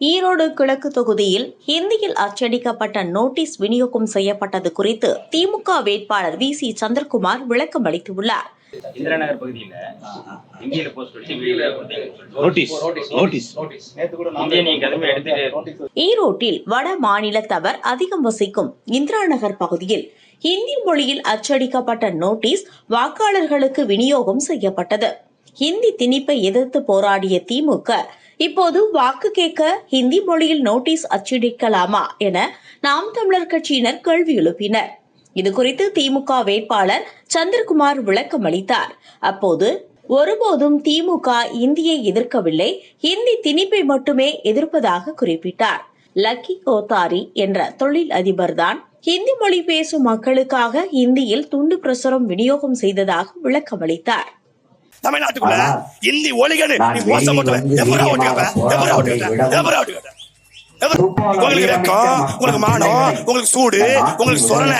ஈரோடு கிழக்கு தொகுதியில் ஹிந்தியில் அச்சடிக்கப்பட்ட நோட்டீஸ் விநியோகம் செய்யப்பட்டது குறித்து திமுக வேட்பாளர் வி சி சந்திரகுமார் விளக்கம் அளித்துள்ளார். இந்திரா நகர் பகுதியில இந்தியில போஸ்ட் வச்சு வீடியோ நோட்டீஸ் நோட்டீஸ் இந்திய நீங்க கதமை எடுத்துட்டு ஈரோட்டில் வட மாநிலத்தவர் அதிகம் வசிக்கும் இந்திரா நகர் பகுதியில் ஹிந்தி மொழியில் அச்சடிக்கப்பட்ட நோட்டீஸ் வாக்காளர்களுக்கு விநியோகம் செய்யப்பட்டது. ஹிந்தி திணிப்பை எதிர்த்து போராடிய திமுக இப்போது வாக்கு கேட்க ஹிந்தி மொழியில் நோட்டீஸ் அச்சடிக்கலாமா என நாம் தமிழர் கட்சியினர் கேள்வி எழுப்பினர். இதுகுறித்து திமுக வேட்பாளர் சந்திரகுமார் விளக்கம் அளித்தார். அப்போது ஒருபோதும் திமுக இந்தியை எதிர்க்கவில்லை ஹிந்தி திணிப்பை மட்டுமே எதிர்ப்பதாக குறிப்பிட்டார். லக்கி கோத்தாரி என்ற தொழில் அதிபர்தான் ஹிந்தி மொழி பேசும் மக்களுக்காக ஹிந்தியில் துண்டு பிரசுரம் விநியோகம் செய்ததாக விளக்கமளித்தார் தமிழ்நாட்டுக்குள்ள இந்தி நீ துப்பாக்கி உங்களுக்கு வெக்கம் உங்களுக்கு மானம் உங்களுக்கு சூடு உங்களுக்கு சொரணை.